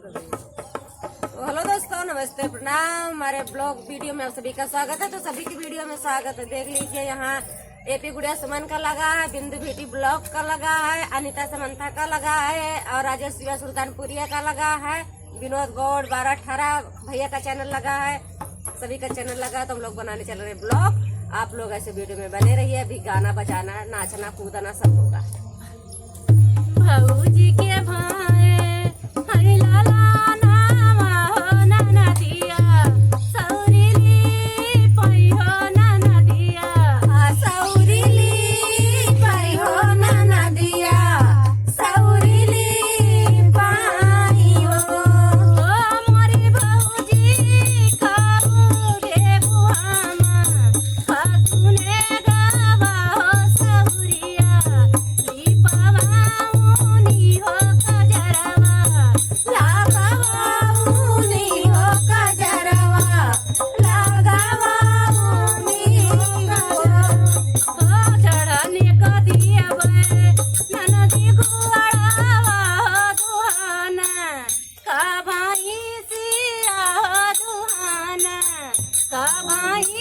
तो हेलो दोस्तों, नमस्ते, प्रणाम। हमारे ब्लॉग वीडियो में आप सभी का स्वागत है। तो सभी की वीडियो में स्वागत है। देख लीजिए, यहाँ एपी गुड़िया सुमन का लगा है, बिंदु बेटी ब्लॉग का लगा है, अनिता समंथा का लगा है, और राजेश सुल्तानपुरिया का लगा है, विनोद गौड़ बारह अठारह भैया का चैनल लगा है, सभी का चैनल लगा है तो हम लोग बनाने चल रहे ब्लॉग। आप लोग ऐसे वीडियो में बने रहिए, अभी गाना बजाना, नाचना, कूदना सब होगा। आई